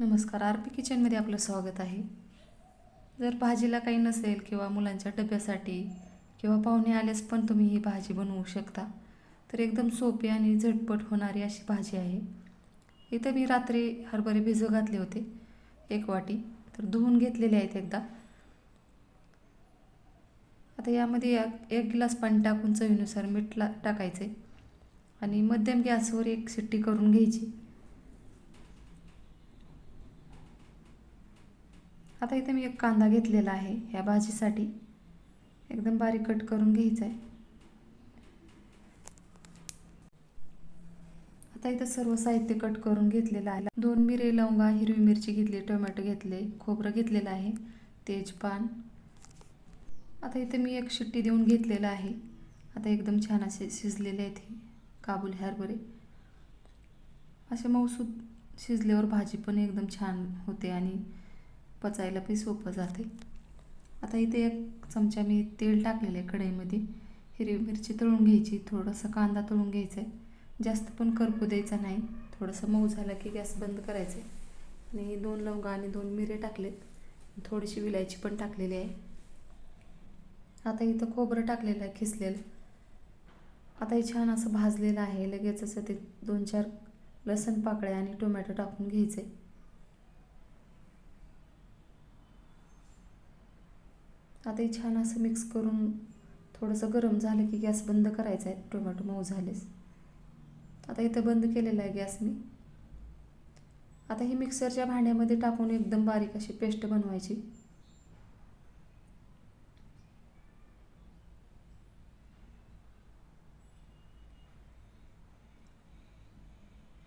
नमस्कार R P किचनमध्ये आपलं स्वागत आहे. जर भाजीला काही नसेल किंवा मुलांच्या डब्यासाठी किंवा पाहुणे आल्यास पण तुम्ही ही भाजी बनवू शकता. तर एकदम सोपी आणि झटपट होणारी अशी भाजी आहे. इथं मी रात्री हरभरे भिजू घातले होते एक वाटी. तर धुवून घेतलेले आहेत एकदा. आता यामध्ये एक एक गिलास पाणी टाकून चवीनुसार मीठ ला टाकायचे. आणि मध्यम गॅसवर एक शिट्टी करून घ्यायची. आता इथे मी एक कांदा घेतलेला आहे ह्या भाजीसाठी. एकदम बारीक कट करून घ्यायचा आहे. आता इथं सर्व साहित्य कट करून घेतलेलं आहे. दोन मिरे लवंगा हिरवी मिरची घेतली टोमॅटो घेतले खोबरं घेतलेलं आहे तेजपान. आता इथे मी एक शिट्टी देऊन घेतलेलं आहे. आता एकदम छान असे शिजलेले आहेत हे काबुल हरभरे. असे मऊसूद शिजल्यावर भाजी पण एकदम छान होते आणि पचायला पण सोपं जाते आता इथे एक चमचा मी तेल टाकलेलं आहे कढईमध्ये. हिरवी मिरची तळून घ्यायची थोडंसं कांदा तळून घ्यायचा आहे जास्त पण करपू द्यायचा नाही. थोडंसं मऊ झालं की गॅस बंद करायचं आहे आणि दोन लवंगा आणि दोन मिरे टाकलेत. थोडीशी विलायची पण टाकलेली आहे. आता इथं खोबरं टाकलेलं आहे खिसलेलं. आता हे छान असं भाजलेलं आहे. लगेच असं ते दोन चार लसण पाकळ्या आणि टोमॅटो टाकून घ्यायचे आता हे छान असं मिक्स करून थोडंसं गरम झालं की गॅस बंद करायचा आहे. टोमॅटो मऊ झालेस. आता इथं बंद केलेला आहे गॅस मी. आता ही मिक्सरच्या भांड्यामध्ये टाकून एकदम बारीक अशी पेस्ट बनवायची.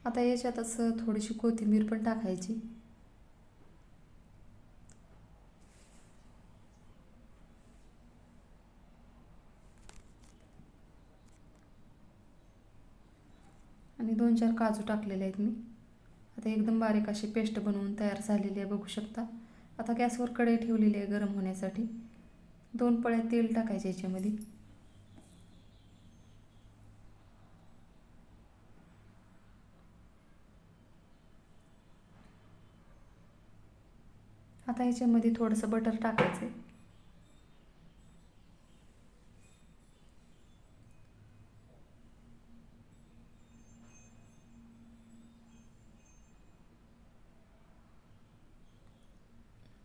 आता याच्यातच थोडीशी कोथिंबीर पण टाकायची. आणि दोन चार काजू टाकलेले आहेत मी. आता एकदम बारीक अशी पेस्ट बनवून तयार झालेली आहे बघू शकता. आता गॅसवर कढई ठेवलेली आहे गरम होण्यासाठी. दोन पळ्या तेल टाकायचे याच्यामध्ये. आता ह्याच्यामध्ये थोडंसं बटर टाकायचं आहे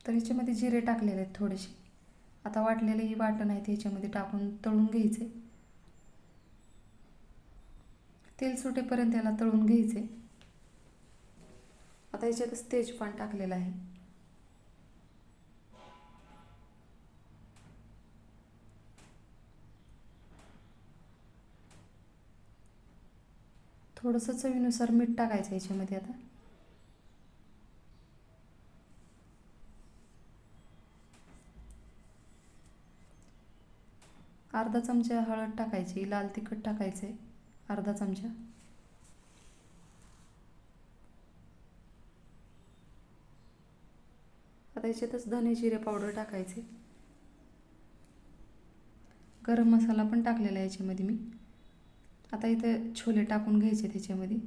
तर ह्याच्यामध्ये जिरे टाकलेले आहेत थोडेसे. आता वाटलेले ही वाटण आहे ते ह्याच्यामध्ये टाकून तळून घ्यायचे. तेल सुटेपर्यंत याला तळून घ्यायचे. आता ह्याच्यातच तेजपान टाकलेलं आहे. थोडंसं चवीनुसार मीठ टाकायचं याच्यामध्ये आता. अर्धा चमचा हळद टाकायची लाल तिखट टाकायचे. अर्धा चमचा. आता याच्यातच धने जिरे पावडर टाकायचे. गरम मसाला पण टाकलेला आहे याच्यामध्ये मी. आता इथं छोले टाकून घ्यायचे त्याच्यामध्ये.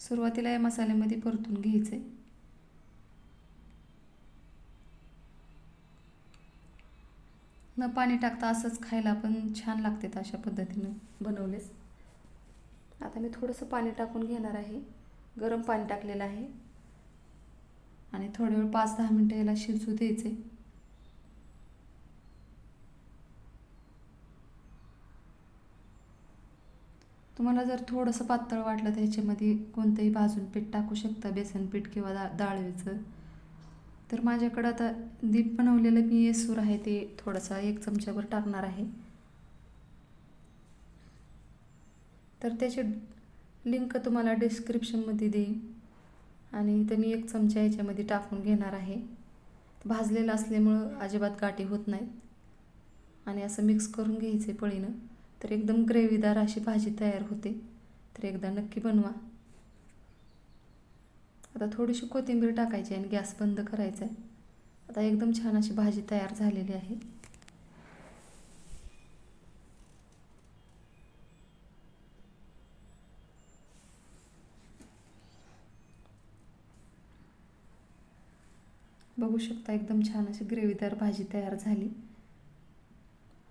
सुरुवातीला या मसाल्यामध्ये परतून घ्यायचे. न पाणी टाकता असंच खायला पण छान लागते अशा पद्धतीनं बनवलेस. आता मी थोडंसं पाणी टाकून घेणार आहे. गरम पाणी टाकलेलं आहे. आणि थोडे वेळ पाच दहा मिनटं याला शिजू द्यायचे. तुम्हाला जर थोडंसं पातळ वाटलं तर ह्याच्यामध्ये कोणतंही भाजून पीठ टाकू शकता. बेसन पीठ किंवा दा डाळवीचं तर माझ्याकडं आता दीप बनवलेलं मी येसूर आहे ते थोडासा एक चमच्यावर टाकणार आहे. तर त्याची लिंक तुम्हाला डिस्क्रिप्शनमध्ये देईन. आणि इथं मी एक चमचा याच्यामध्ये टाकून घेणार आहे. भाजलेलं असल्यामुळं अजिबात गाठी होत नाहीत आणि असं मिक्स करून घ्यायचे पळीनं. तर एकदम ग्रेव्हीदार अशी भाजी तयार होते. तर एकदा नक्की बनवा. आता थोडीशी कोथिंबीर टाकायची आणि गॅस बंद करायचा आहे आता एकदम छान अशी भाजी तयार झालेली आहे. बघू शकता एकदम छान अशी ग्रेव्हीदार भाजी तयार झाली.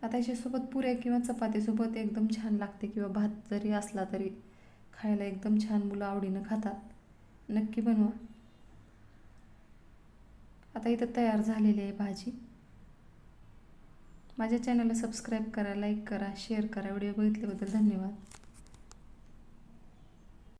आता याच्यासोबत पुऱ्या किंवा चपातीसोबत एकदम छान लागते किंवा भात जरी असला तरी खायला एकदम छान मुलं आवडीनं खातात. नक्की बनवा. आता इथं तयार झालेली आहे भाजी. माझ्या चॅनलला सबस्क्राईब करा लाईक करा शेअर करा. व्हिडिओ बघितल्याबद्दल धन्यवाद.